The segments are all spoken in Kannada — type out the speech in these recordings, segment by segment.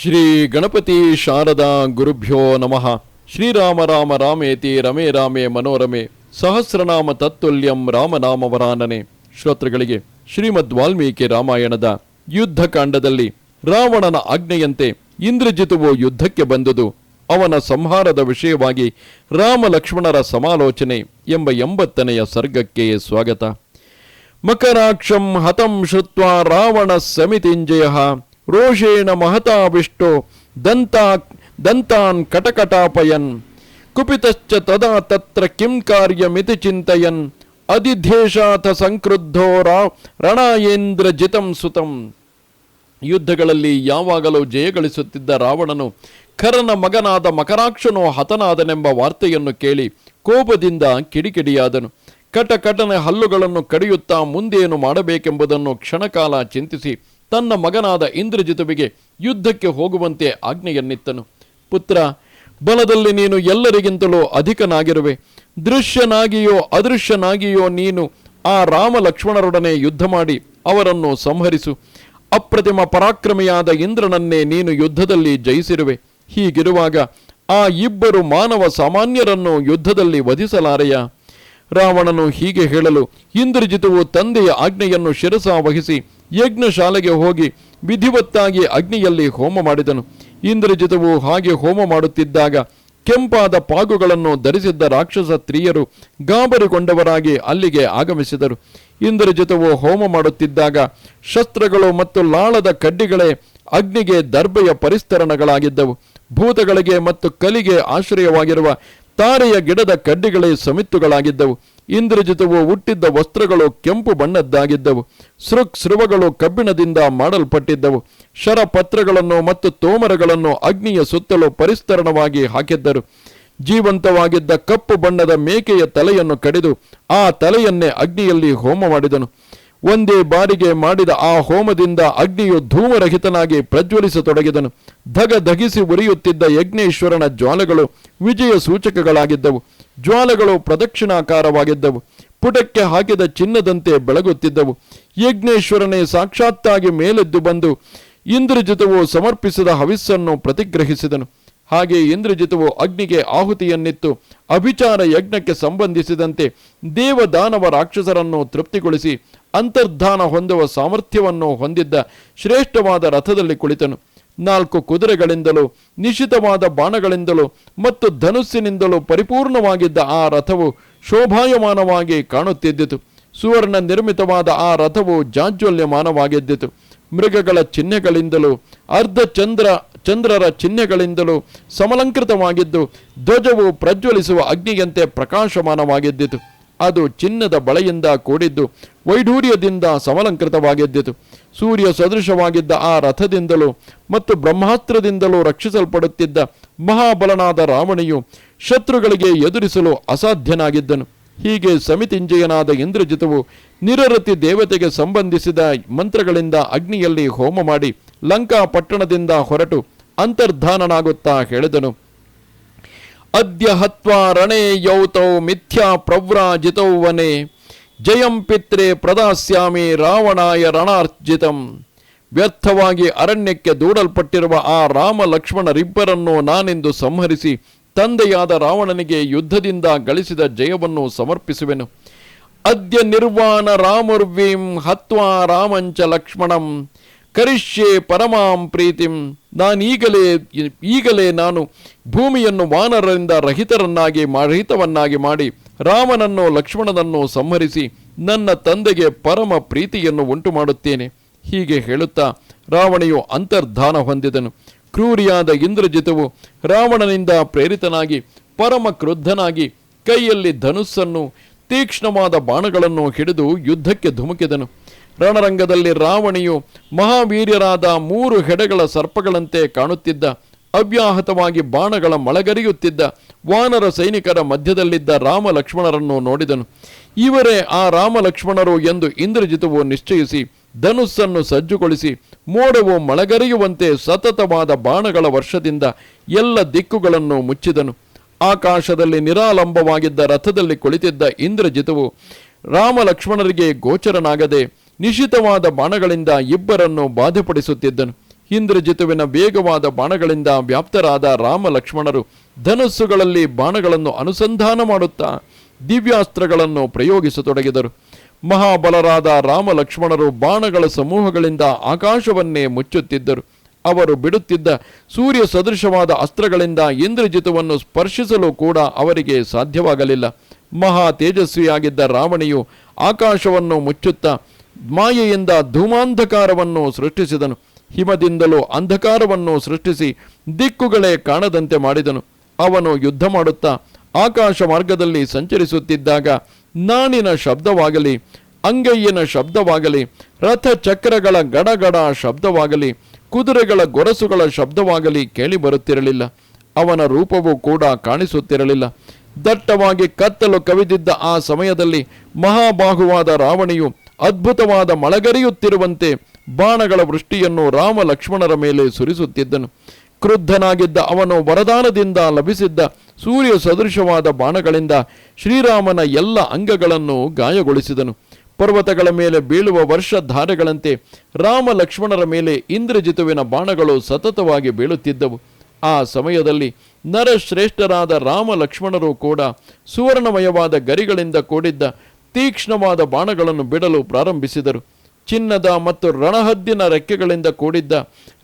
ಶ್ರೀ ಗಣಪತಿ ಶಾರದಾ ಗುರುಭ್ಯೋ ನಮಃ. ಶ್ರೀರಾಮ ರಾಮ ರಾಮೇತಿ ರಮೇ ರಾಮೇ ಮನೋರಮೆ. ಸಹಸ್ರನಾಮ ತತ್ತುಲ್ಯಂ ರಾಮನಾಮವರಾನನೆ. ಶ್ರೋತೃಗಳಿಗೆ, ಶ್ರೀಮದ್ ವಾಲ್ಮೀಕಿ ರಾಮಾಯಣದ ಯುದ್ಧಕಾಂಡದಲ್ಲಿ ರಾವಣನ ಆಜ್ಞೆಯಂತೆ ಇಂದ್ರಜಿತುವು ಯುದ್ಧಕ್ಕೆ ಬಂದುದು. ಅವನ ಸಂಹಾರದ ವಿಷಯವಾಗಿ ರಾಮ ಲಕ್ಷ್ಮಣರ ಸಮಾಲೋಚನೆ ಎಂಬ ಎಂಬತ್ತನೆಯ ಸರ್ಗಕ್ಕೆ ಸ್ವಾಗತ. ಮಕರಾಕ್ಷಂ ಹತಂ ಶ್ರುತ್ವಾ ರಾವಣ ಸಮಿತಿಂಜಯ. ರೋಷೇಣ ಮಹತಾವಿಷ್ಟೋ ದಂತಾ, ದಂತಾನ್ ಕಟಕಟಾಪಯನ್. ಕುಪಿತಶ್ಚ ತದಾ ತತ್ರ ಕಿಂ ಕಾರ್ಯಮಿತಿ ಚಿಂತಯನ್. ಅಧಿಧೇಶಾಥ ಸಂಕ್ರುದ್ಧೋ ರಾ, ರಣಾಯೇಂದ್ರ ಜಿತಂ ಸುತಂ. ಯುದ್ಧಗಳಲ್ಲಿ ಯಾವಾಗಲೂ ಜಯಗಳಿಸುತ್ತಿದ್ದ ರಾವಣನು ಖರನ ಮಗನಾದ ಮಕರಾಕ್ಷನು ಹತನಾದನೆಂಬ ವಾರ್ತೆಯನ್ನು ಕೇಳಿ ಕೋಪದಿಂದ ಕಿಡಿಕಿಡಿಯಾದನು. ಕಟಕಟನ ಹಲ್ಲುಗಳನ್ನು ಕಡಿಯುತ್ತಾ ಮುಂದೇನು ಮಾಡಬೇಕೆಂಬುದನ್ನು ಕ್ಷಣಕಾಲ ಚಿಂತಿಸಿ ತನ್ನ ಮಗನಾದ ಇಂದ್ರಜಿತುವಿಗೆ ಯುದ್ಧಕ್ಕೆ ಹೋಗುವಂತೆ ಆಜ್ಞೆಯನ್ನಿತ್ತನು. ಪುತ್ರ, ಬಲದಲ್ಲಿ ನೀನು ಎಲ್ಲರಿಗಿಂತಲೂ ಅಧಿಕನಾಗಿರುವೆ. ದೃಶ್ಯನಾಗಿಯೋ ಅದೃಶ್ಯನಾಗಿಯೋ ನೀನು ಆ ರಾಮ ಲಕ್ಷ್ಮಣರೊಡನೆ ಯುದ್ಧ ಮಾಡಿ ಅವರನ್ನು ಸಂಹರಿಸು. ಅಪ್ರತಿಮ ಪರಾಕ್ರಮಿಯಾದ ಇಂದ್ರನನ್ನೇ ನೀನು ಯುದ್ಧದಲ್ಲಿ ಜಯಿಸಿರುವೆ. ಹೀಗಿರುವಾಗ ಆ ಇಬ್ಬರು ಮಾನವ ಸಾಮಾನ್ಯರನ್ನು ಯುದ್ಧದಲ್ಲಿ ವಧಿಸಲಾರೆಯ? ರಾವಣನು ಹೀಗೆ ಹೇಳಲು ಇಂದ್ರಜಿತುವು ತಂದೆಯ ಆಜ್ಞೆಯನ್ನು ಶಿರಸ ವಹಿಸಿ ಯಜ್ಞಶಾಲೆಗೆ ಹೋಗಿ ವಿಧಿವತ್ತಾಗಿ ಅಗ್ನಿಯಲ್ಲಿ ಹೋಮ ಮಾಡಿದನು. ಇಂದ್ರಜಿತವು ಹಾಗೆ ಹೋಮ ಮಾಡುತ್ತಿದ್ದಾಗ ಕೆಂಪಾದ ಪಾಗುಗಳನ್ನು ಧರಿಸಿದ್ದ ರಾಕ್ಷಸ ಸ್ತ್ರೀಯರು ಗಾಬರಿಗೊಂಡವರಾಗಿ ಅಲ್ಲಿಗೆ ಆಗಮಿಸಿದರು. ಇಂದ್ರಜಿತವು ಹೋಮ ಮಾಡುತ್ತಿದ್ದಾಗ ಶಸ್ತ್ರಗಳು ಮತ್ತು ಲಾಳದ ಕಡ್ಡಿಗಳೇ ಅಗ್ನಿಗೆ ದರ್ಬೆಯ ಪರಿಸ್ತರಣಗಳಾಗಿದ್ದವು. ಭೂತಗಳಿಗೆ ಮತ್ತು ಕಲಿಗೆ ಆಶ್ರಯವಾಗಿರುವ ತಾರೆಯ ಗಿಡದ ಕಡ್ಡಿಗಳೇ ಸಮಿತ್ತುಗಳಾಗಿದ್ದವು. ಇಂದ್ರಜಿತವು ಹುಟ್ಟಿದ್ದ ವಸ್ತ್ರಗಳು ಕೆಂಪು ಬಣ್ಣದ್ದಾಗಿದ್ದವು. ಸೃಕ್ ಸೃವಗಳು ಕಬ್ಬಿಣದಿಂದ ಮಾಡಲ್ಪಟ್ಟಿದ್ದವು. ಶರಪತ್ರಗಳನ್ನು ಮತ್ತು ತೋಮರಗಳನ್ನು ಅಗ್ನಿಯ ಸುತ್ತಲೂ ಪರಿಸ್ತರಣವಾಗಿ ಹಾಕಿದ್ದರು. ಜೀವಂತವಾಗಿದ್ದ ಕಪ್ಪು ಬಣ್ಣದ ಮೇಕೆಯ ತಲೆಯನ್ನು ಕಡಿದು ಆ ತಲೆಯನ್ನೇ ಅಗ್ನಿಯಲ್ಲಿ ಹೋಮ ಮಾಡಿದನು. ಒಂದೇ ಬಾರಿಗೆ ಮಾಡಿದ ಆ ಹೋಮದಿಂದ ಅಗ್ನಿಯು ಧೂಮರಹಿತನಾಗಿ ಪ್ರಜ್ವಲಿಸತೊಡಗಿದನು. ಧಗ ಧಗಿಸಿ ಉರಿಯುತ್ತಿದ್ದ ಯಜ್ಞೇಶ್ವರನ ಜ್ವಾಲೆಗಳು ವಿಜಯ ಸೂಚಕಗಳಾಗಿದ್ದವು. ಜ್ವಾಲೆಗಳು ಪ್ರದಕ್ಷಿಣಾಕಾರವಾಗಿದ್ದವು. ಪುಟಕ್ಕೆ ಹಾಕಿದ ಚಿನ್ನದಂತೆ ಬೆಳಗುತ್ತಿದ್ದವು. ಯಜ್ಞೇಶ್ವರನೇ, ಸಾಕ್ಷಾತ್ತಾಗಿ ಮೇಲೆದ್ದು ಬಂದು ಇಂದ್ರಜಿತವು ಸಮರ್ಪಿಸಿದ ಹವಿಸ್ಸನ್ನು ಪ್ರತಿಗ್ರಹಿಸಿದನು. ಹಾಗೆ ಇಂದ್ರಜಿತವು ಅಗ್ನಿಗೆ ಆಹುತಿಯನ್ನಿತ್ತು. ಅಭಿಚಾರ ಯಜ್ಞಕ್ಕೆ ಸಂಬಂಧಿಸಿದಂತೆ ದೇವದಾನವ ರಾಕ್ಷಸರನ್ನು ತೃಪ್ತಿಗೊಳಿಸಿ ಅಂತರ್ಧಾನ ಹೊಂದುವ ಸಾಮರ್ಥ್ಯವನ್ನು ಹೊಂದಿದ್ದ ಶ್ರೇಷ್ಠವಾದ ರಥದಲ್ಲಿ ಕುಳಿತನು. ನಾಲ್ಕು ಕುದುರೆಗಳಿಂದಲೂ ನಿಶಿತವಾದ ಬಾಣಗಳಿಂದಲೂ ಮತ್ತು ಧನುಸ್ಸಿನಿಂದಲೂ ಪರಿಪೂರ್ಣವಾಗಿದ್ದ ಆ ರಥವು ಶೋಭಾಯಮಾನವಾಗಿ ಕಾಣುತ್ತಿದ್ದಿತು. ಸುವರ್ಣ ನಿರ್ಮಿತವಾದ ಆ ರಥವು ಜಾಜ್ವಲ್ಯಮಾನವಾಗಿದ್ದಿತು. ಮೃಗಗಳ ಚಿಹ್ನೆಗಳಿಂದಲೂ ಅರ್ಧ ಚಂದ್ರ ಚಂದ್ರರ ಚಿಹ್ನೆಗಳಿಂದಲೂ ಸಮಲಂಕೃತವಾಗಿದ್ದು ಧ್ವಜವು ಪ್ರಜ್ವಲಿಸುವ ಅಗ್ನಿಯಂತೆ ಪ್ರಕಾಶಮಾನವಾಗಿದ್ದಿತು. ಅದು ಚಿನ್ನದ ಬಳೆಯಿಂದ ಕೂಡಿದ್ದು ವೈಢೂರ್ಯದಿಂದ ಸಮಲಂಕೃತವಾಗಿದ್ದಿತು. ಸೂರ್ಯ ಸದೃಶವಾಗಿದ್ದ ಆ ರಥದಿಂದಲೂ ಮತ್ತು ಬ್ರಹ್ಮಾಸ್ತ್ರದಿಂದಲೂ ರಕ್ಷಿಸಲ್ಪಡುತ್ತಿದ್ದ ಮಹಾಬಲನಾದ ರಾವಣಿಯು ಶತ್ರುಗಳಿಗೆ ಎದುರಿಸಲು ಅಸಾಧ್ಯನಾಗಿದ್ದನು. ಹೀಗೆ ಸಮಿತಿಂಜಯನಾದ ಇಂದ್ರಜಿತವು ನಿರರತಿ ದೇವತೆಗೆ ಸಂಬಂಧಿಸಿದ ಮಂತ್ರಗಳಿಂದ ಅಗ್ನಿಯಲ್ಲಿ ಹೋಮ ಮಾಡಿ ಲಂಕಾ ಪಟ್ಟಣದಿಂದ ಹೊರಟು ಅಂತರ್ಧಾನನಾಗುತ್ತಾ ಹೇಳಿದನು. ಅದ್ಯ ಹತ್ವಾ ರಣೇ ಯೌತೌ ಮಿಥ್ಯಾ ಪ್ರವ್ರಾಜಿತೌ ವನೆ, ಜಯಂ ಪಿತ್ರೆ ಪ್ರದಾಸ್ಯಾಮಿ ರಾವಣಾಯ ರಣಾರ್ಜಿತಂ. ವ್ಯರ್ಥವಾಗಿ ಅರಣ್ಯಕ್ಕೆ ದೂಡಲ್ಪಟ್ಟಿರುವ ಆ ರಾಮ ಲಕ್ಷ್ಮಣರಿಬ್ಬರನ್ನು ನಾನೆಂದು ಸಂಹರಿಸಿ ತಂದೆಯಾದ ರಾವಣನಿಗೆ ಯುದ್ಧದಿಂದ ಗಳಿಸಿದ ಜಯವನ್ನು ಸಮರ್ಪಿಸುವೆನು. ಅದ್ಯ ನಿರ್ವಾಣ ರಾಮುರ್ವೀಂ ಹತ್ವಾ ರಾಮಂಚ ಲಕ್ಷ್ಮಣಂ, ಕರಿಷ್ಯೆ ಪರಮಾಂ ಪ್ರೀತಿಂ. ನಾನೀಗಲೇ ಈಗಲೇ ನಾನು ಭೂಮಿಯನ್ನು ವಾನರರಿಂದ ರಹಿತರನ್ನಾಗಿ ರಹಿತವನ್ನಾಗಿ ಮಾಡಿ ರಾಮನನ್ನು ಲಕ್ಷ್ಮಣನನ್ನು ಸಂಹರಿಸಿ ನನ್ನ ತಂದೆಗೆ ಪರಮ ಪ್ರೀತಿಯನ್ನು ಉಂಟು ಮಾಡುತ್ತೇನೆ. ಹೀಗೆ ಹೇಳುತ್ತಾ ರಾವಣೆಯು ಅಂತರ್ಧಾನ ಹೊಂದಿದನು. ಕ್ರೂರಿಯಾದ ಇಂದ್ರಜಿತವು ರಾವಣನಿಂದ ಪ್ರೇರಿತನಾಗಿ ಪರಮ ಕ್ರುದ್ಧನಾಗಿ ಕೈಯಲ್ಲಿ ಧನುಸ್ಸನ್ನು, ತೀಕ್ಷ್ಣವಾದ ಬಾಣಗಳನ್ನು ಹಿಡಿದು ಯುದ್ಧಕ್ಕೆ ಧುಮುಕಿದನು. ರಣರಂಗದಲ್ಲಿ ರಾವಣಿಯು ಮಹಾವೀರ್ಯರಾದ ಮೂರು ಹೆಡೆಗಳ ಸರ್ಪಗಳಂತೆ ಕಾಣುತ್ತಿದ್ದ, ಅವ್ಯಾಹತವಾಗಿ ಬಾಣಗಳ ಮಳಗರಿಯುತ್ತಿದ್ದ, ವಾನರ ಸೈನಿಕರ ಮಧ್ಯದಲ್ಲಿದ್ದ ರಾಮ ಲಕ್ಷ್ಮಣರನ್ನು ನೋಡಿದನು. ಇವರೇ ಆ ರಾಮ ಲಕ್ಷ್ಮಣರು ಎಂದು ಇಂದ್ರಜಿತವು ನಿಶ್ಚಯಿಸಿ, ಧನುಸ್ಸನ್ನು ಸಜ್ಜುಗೊಳಿಸಿ, ಮೋಡವು ಮಳಗರಿಯುವಂತೆ ಸತತವಾದ ಬಾಣಗಳ ವರ್ಷದಿಂದ ಎಲ್ಲ ದಿಕ್ಕುಗಳನ್ನು ಮುಚ್ಚಿದನು. ಆಕಾಶದಲ್ಲಿ ನಿರಾಲಂಬವಾಗಿದ್ದ ರಥದಲ್ಲಿ ಕುಳಿತಿದ್ದ ಇಂದ್ರಜಿತವು ರಾಮ ಲಕ್ಷ್ಮಣರಿಗೆ ಗೋಚರನಾಗದೆ ನಿಶಿತವಾದ ಬಾಣಗಳಿಂದ ಇಬ್ಬರನ್ನು ಬಾಧೆಪಡಿಸುತ್ತಿದ್ದನು. ಇಂದ್ರಜಿತುವಿನ ವೇಗವಾದ ಬಾಣಗಳಿಂದ ವ್ಯಾಪ್ತರಾದ ರಾಮ ಲಕ್ಷ್ಮಣರು ಧನಸ್ಸುಗಳಲ್ಲಿ ಬಾಣಗಳನ್ನು ಅನುಸಂಧಾನ ಮಾಡುತ್ತಾ ದಿವ್ಯಾಸ್ತ್ರಗಳನ್ನು ಪ್ರಯೋಗಿಸತೊಡಗಿದರು. ಮಹಾಬಲರಾದ ರಾಮ ಲಕ್ಷ್ಮಣರು ಬಾಣಗಳ ಸಮೂಹಗಳಿಂದ ಆಕಾಶವನ್ನೇ ಮುಚ್ಚುತ್ತಿದ್ದರು. ಅವರು ಬಿಡುತ್ತಿದ್ದ ಸೂರ್ಯ ಸದೃಶವಾದ ಅಸ್ತ್ರಗಳಿಂದ ಇಂದ್ರಜಿತುವನ್ನು ಸ್ಪರ್ಶಿಸಲು ಕೂಡ ಅವರಿಗೆ ಸಾಧ್ಯವಾಗಲಿಲ್ಲ. ಮಹಾ ತೇಜಸ್ವಿಯಾಗಿದ್ದ ರಾವಣಿಯು ಆಕಾಶವನ್ನು ಮುಚ್ಚುತ್ತಾ ಮಾಯೆಯಿಂದ ಧೂಮಾಂಧಕಾರವನ್ನು ಸೃಷ್ಟಿಸಿದನು. ಹಿಮದಿಂದಲೂ ಅಂಧಕಾರವನ್ನು ಸೃಷ್ಟಿಸಿ ದಿಕ್ಕುಗಳೇ ಕಾಣದಂತೆ ಮಾಡಿದನು. ಅವನು ಯುದ್ಧ ಮಾಡುತ್ತಾ ಆಕಾಶ ಮಾರ್ಗದಲ್ಲಿ ಸಂಚರಿಸುತ್ತಿದ್ದಾಗ ನಾಣಿನ ಶಬ್ದವಾಗಲಿ, ಅಂಗೈಯಿನ ಶಬ್ದವಾಗಲಿ ರಥ ಚಕ್ರಗಳ ಗಡಗಡ ಶಬ್ದವಾಗಲಿ, ಕುದುರೆಗಳ ಗೊರಸುಗಳ ಶಬ್ದವಾಗಲಿ ಕೇಳಿ ಬರುತ್ತಿರಲಿಲ್ಲ. ಅವನ ರೂಪವು ಕೂಡ ಕಾಣಿಸುತ್ತಿರಲಿಲ್ಲ. ದಟ್ಟವಾಗಿ ಕತ್ತಲು ಕವಿದಿದ್ದ ಆ ಸಮಯದಲ್ಲಿ ಮಹಾಬಾಹುವಾದ ರಾವಣಿಯು ಅದ್ಭುತವಾದ ಮಳಗರಿಯುತ್ತಿರುವಂತೆ ಬಾಣಗಳ ವೃಷ್ಟಿಯನ್ನು ರಾಮ ಲಕ್ಷ್ಮಣರ ಮೇಲೆ ಸುರಿಸುತ್ತಿದ್ದನು. ಕ್ರುದ್ಧನಾಗಿದ್ದ ಅವನು ವರದಾನದಿಂದ ಲಭಿಸಿದ್ದ ಸೂರ್ಯ ಸದೃಶವಾದ ಬಾಣಗಳಿಂದ ಶ್ರೀರಾಮನ ಎಲ್ಲ ಅಂಗಗಳನ್ನು ಗಾಯಗೊಳಿಸಿದನು. ಪರ್ವತಗಳ ಮೇಲೆ ಬೀಳುವ ವರ್ಷಧಾರೆಗಳಂತೆ ರಾಮ ಲಕ್ಷ್ಮಣರ ಮೇಲೆ ಇಂದ್ರಜಿತುವಿನ ಬಾಣಗಳು ಸತತವಾಗಿ ಬೀಳುತ್ತಿದ್ದವು. ಆ ಸಮಯದಲ್ಲಿ ನರಶ್ರೇಷ್ಠರಾದ ರಾಮ ಲಕ್ಷ್ಮಣರು ಕೂಡ ಸುವರ್ಣಮಯವಾದ ಗರಿಗಳಿಂದ ಕೂಡಿದ್ದ ತೀಕ್ಷ್ಣವಾದ ಬಾಣಗಳನ್ನು ಬಿಡಲು ಪ್ರಾರಂಭಿಸಿದರು. ಚಿನ್ನದ ಮತ್ತು ರಣಹದ್ದಿನ ರೆಕ್ಕೆಗಳಿಂದ ಕೂಡಿದ್ದ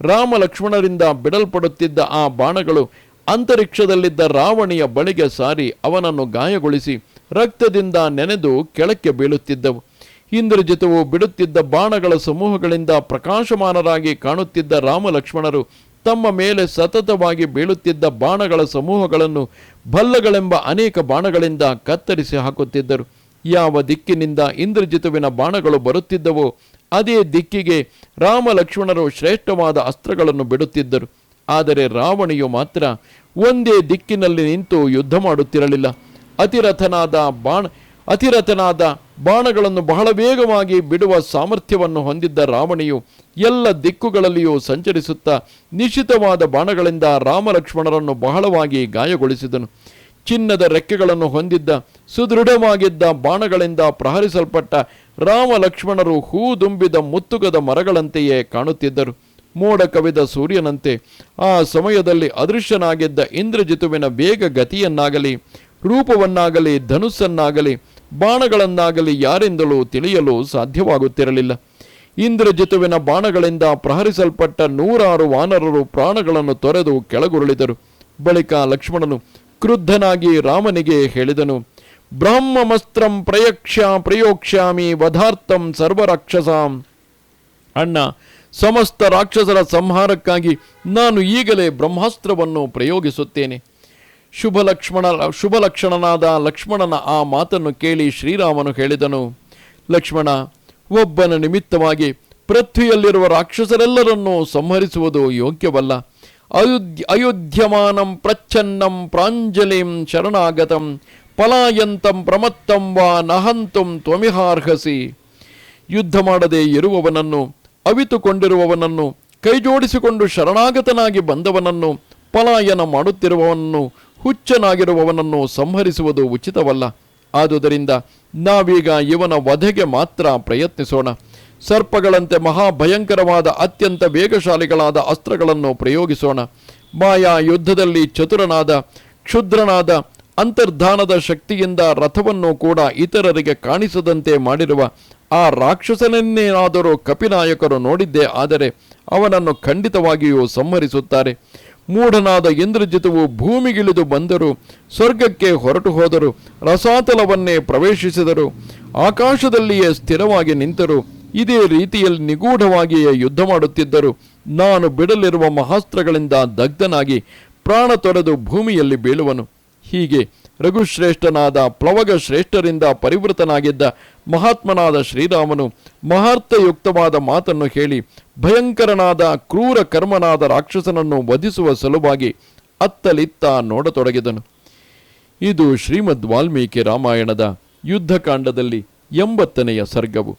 ರಾಮ ಲಕ್ಷ್ಮಣರಿಂದ ಬಿಡಲ್ಪಡುತ್ತಿದ್ದ ಆ ಬಾಣಗಳು ಅಂತರಿಕ್ಷದಲ್ಲಿದ್ದ ರಾವಣಿಯ ಬಳಿಗೆ ಸಾರಿ ಅವನನ್ನು ಗಾಯಗೊಳಿಸಿ ರಕ್ತದಿಂದ ನೆನೆದು ಕೆಳಕ್ಕೆ ಬೀಳುತ್ತಿದ್ದವು. ಇಂದ್ರಜಿತವು ಬಿಡುತ್ತಿದ್ದ ಬಾಣಗಳ ಸಮೂಹಗಳಿಂದ ಪ್ರಕಾಶಮಾನರಾಗಿ ಕಾಣುತ್ತಿದ್ದ ರಾಮ ಲಕ್ಷ್ಮಣರು ತಮ್ಮ ಮೇಲೆ ಸತತವಾಗಿ ಬೀಳುತ್ತಿದ್ದ ಬಾಣಗಳ ಸಮೂಹಗಳನ್ನು ಭಲ್ಲಗಳೆಂಬ ಅನೇಕ ಬಾಣಗಳಿಂದ ಕತ್ತರಿಸಿ ಹಾಕುತ್ತಿದ್ದರು. ಯಾವ ದಿಕ್ಕಿನಿಂದ ಇಂದ್ರಜಿತುವಿನ ಬಾಣಗಳು ಬರುತ್ತಿದ್ದವೋ, ಅದೇ ದಿಕ್ಕಿಗೆ ರಾಮ ಲಕ್ಷ್ಮಣರು ಶ್ರೇಷ್ಠವಾದ ಅಸ್ತ್ರಗಳನ್ನು ಬಿಡುತ್ತಿದ್ದರು. ಆದರೆ ರಾವಣಿಯು ಮಾತ್ರ ಒಂದೇ ದಿಕ್ಕಿನಲ್ಲಿ ನಿಂತು ಯುದ್ಧ ಮಾಡುತ್ತಿರಲಿಲ್ಲ. ಅತಿರಥನಾದ ಬಾಣ, ಅತಿರಥನಾದ ಬಾಣಗಳನ್ನು ಬಹಳ ವೇಗವಾಗಿ ಬಿಡುವ ಸಾಮರ್ಥ್ಯವನ್ನು ಹೊಂದಿದ್ದ ರಾವಣಿಯು ಎಲ್ಲ ದಿಕ್ಕುಗಳಲ್ಲಿಯೂ ಸಂಚರಿಸುತ್ತಾ ನಿಶ್ಚಿತವಾದ ಬಾಣಗಳಿಂದ ರಾಮಲಕ್ಷ್ಮಣರನ್ನು ಬಹಳವಾಗಿ ಗಾಯಗೊಳಿಸಿದನು. ಚಿನ್ನದ ರೆಕ್ಕೆಗಳನ್ನು ಹೊಂದಿದ್ದ, ಸುದೃಢವಾಗಿದ್ದ ಬಾಣಗಳಿಂದ ಪ್ರಹರಿಸಲ್ಪಟ್ಟ ರಾಮ ಲಕ್ಷ್ಮಣರು ಹೂ ದುಂಬಿದ ಮುತ್ತುಗದ ಮರಗಳಂತೆಯೇ ಕಾಣುತ್ತಿದ್ದರು. ಮೋಡ ಕವಿದ ಸೂರ್ಯನಂತೆ ಆ ಸಮಯದಲ್ಲಿ ಅದೃಶ್ಯನಾಗಿದ್ದ ಇಂದ್ರಜಿತುವಿನ ವೇಗ ಗತಿಯನ್ನಾಗಲಿ, ರೂಪವನ್ನಾಗಲಿ, ಧನುಸ್ಸನ್ನಾಗಲಿ, ಬಾಣಗಳನ್ನಾಗಲಿ ಯಾರಿಂದಲೂ ತಿಳಿಯಲು ಸಾಧ್ಯವಾಗುತ್ತಿರಲಿಲ್ಲ. ಇಂದ್ರಜಿತುವಿನ ಬಾಣಗಳಿಂದ ಪ್ರಹರಿಸಲ್ಪಟ್ಟ ನೂರಾರು ವಾನರರು ಪ್ರಾಣಗಳನ್ನು ತೊರೆದು ಕೆಳಗುರುಳಿದರು. ಬಳಿಕ ಲಕ್ಷ್ಮಣನು ಕ್ರುದ್ಧನಾಗಿ ರಾಮನಿಗೆ ಹೇಳಿದನು ಬ್ರಹ್ಮಮಸ್ತ್ರಂ ಪ್ರಯಕ್ಷ ಪ್ರಯೋಕ್ಷ್ಯಾಮಿ ವಧಾರ್ಥಂ ಸರ್ವರಾಕ್ಷಸಾಂ. ಅಣ್ಣ, ಸಮಸ್ತ ರಾಕ್ಷಸರ ಸಂಹಾರಕ್ಕಾಗಿ ನಾನು ಈಗಲೇ ಬ್ರಹ್ಮಾಸ್ತ್ರವನ್ನು ಪ್ರಯೋಗಿಸುತ್ತೇನೆ. ಶುಭ ಲಕ್ಷ್ಮಣ ಶುಭ ಲಕ್ಷಣನಾದ ಲಕ್ಷ್ಮಣನ ಆ ಮಾತನ್ನು ಕೇಳಿ ಶ್ರೀರಾಮನು ಹೇಳಿದನು, ಲಕ್ಷ್ಮಣ, ಒಬ್ಬನ ನಿಮಿತ್ತವಾಗಿ ಪೃಥ್ವಿಯಲ್ಲಿರುವ ರಾಕ್ಷಸರೆಲ್ಲರನ್ನೂ ಸಂಹರಿಸುವುದು ಯೋಗ್ಯವಲ್ಲ. ಅಯೋಧ್ಯ ಅಯೋಧ್ಯಮಾನಂ ಪ್ರಚ್ಛನ್ನಂ ಪ್ರಾಂಜಲಿಂ ಶರಣಾಗತಂ, ಪಲಾಯಂತಂ ಪ್ರಮತ್ತಂ ವಾ ನಹಂತಂ ತ್ವಮಿಹಾರ್ಹಸಿ. ಯುದ್ಧ ಮಾಡದೆ ಇರುವವನನ್ನು, ಅವಿತುಕೊಂಡಿರುವವನನ್ನು, ಕೈಜೋಡಿಸಿಕೊಂಡು ಶರಣಾಗತನಾಗಿ ಬಂದವನನ್ನು, ಪಲಾಯನ ಮಾಡುತ್ತಿರುವವನನ್ನು, ಹುಚ್ಚನಾಗಿರುವವನನ್ನು ಸಂಹರಿಸುವುದು ಉಚಿತವಲ್ಲ. ಆದುದರಿಂದ ನಾವೀಗ ಇವನ ವಧೆಗೆ ಮಾತ್ರ ಪ್ರಯತ್ನಿಸೋಣ. ಸರ್ಪಗಳಂತೆ ಮಹಾಭಯಂಕರವಾದ ಅತ್ಯಂತ ವೇಗಶಾಲಿಗಳಾದ ಅಸ್ತ್ರಗಳನ್ನು ಪ್ರಯೋಗಿಸೋಣ. ಮಾಯಾ ಯುದ್ಧದಲ್ಲಿ ಚತುರನಾದ, ಕ್ಷುದ್ರನಾದ, ಅಂತರ್ಧಾನದ ಶಕ್ತಿಯಿಂದ ರಥವನ್ನು ಕೂಡ ಇತರರಿಗೆ ಕಾಣಿಸದಂತೆ ಮಾಡಿರುವ ಆ ರಾಕ್ಷಸನನ್ನೇನಾದರೂ ಕಪಿನಾಯಕರು ನೋಡಿದ್ದೇ ಆದರೆ ಅವನನ್ನು ಖಂಡಿತವಾಗಿಯೂ ಸಂಹರಿಸುತ್ತಾರೆ. ಮೂಢನಾದ ಇಂದ್ರಜಿತವು ಭೂಮಿಗಿಳಿದು ಬಂದರು, ಸ್ವರ್ಗಕ್ಕೆ ಹೊರಟು ಹೋದರು, ರಸಾತಲವನ್ನೇ ಪ್ರವೇಶಿಸಿದರು, ಆಕಾಶದಲ್ಲಿಯೇ ಸ್ಥಿರವಾಗಿ ನಿಂತರು ಇದೇ ರೀತಿಯಲ್ಲಿ ನಿಗೂಢವಾಗಿಯೇ ಯುದ್ಧ ಮಾಡುತ್ತಿದ್ದರು. ನಾನು ಬಿಡಲಿರುವ ಮಹಾಸ್ತ್ರಗಳಿಂದ ದಗ್ಧನಾಗಿ ಪ್ರಾಣ ತೊರೆದು ಭೂಮಿಯಲ್ಲಿ ಬೀಳುವನು. ಹೀಗೆ ರಘುಶ್ರೇಷ್ಠನಾದ ಪ್ಲವಗ ಶ್ರೇಷ್ಠರಿಂದ ಪರಿವೃತನಾಗಿದ್ದ ಮಹಾತ್ಮನಾದ ಶ್ರೀರಾಮನು ಮಹಾರ್ಥಯುಕ್ತವಾದ ಮಾತನ್ನು ಹೇಳಿ ಭಯಂಕರನಾದ ಕ್ರೂರ ಕರ್ಮನಾದ ರಾಕ್ಷಸನನ್ನು ವಧಿಸುವ ಸಲುವಾಗಿ ಅತ್ತಲಿತ್ತ ನೋಡತೊಡಗಿದನು. ಇದು ಶ್ರೀಮದ್ ವಾಲ್ಮೀಕಿ ರಾಮಾಯಣದ ಯುದ್ಧಕಾಂಡದಲ್ಲಿ ಎಂಬತ್ತನೆಯ ಸರ್ಗವು.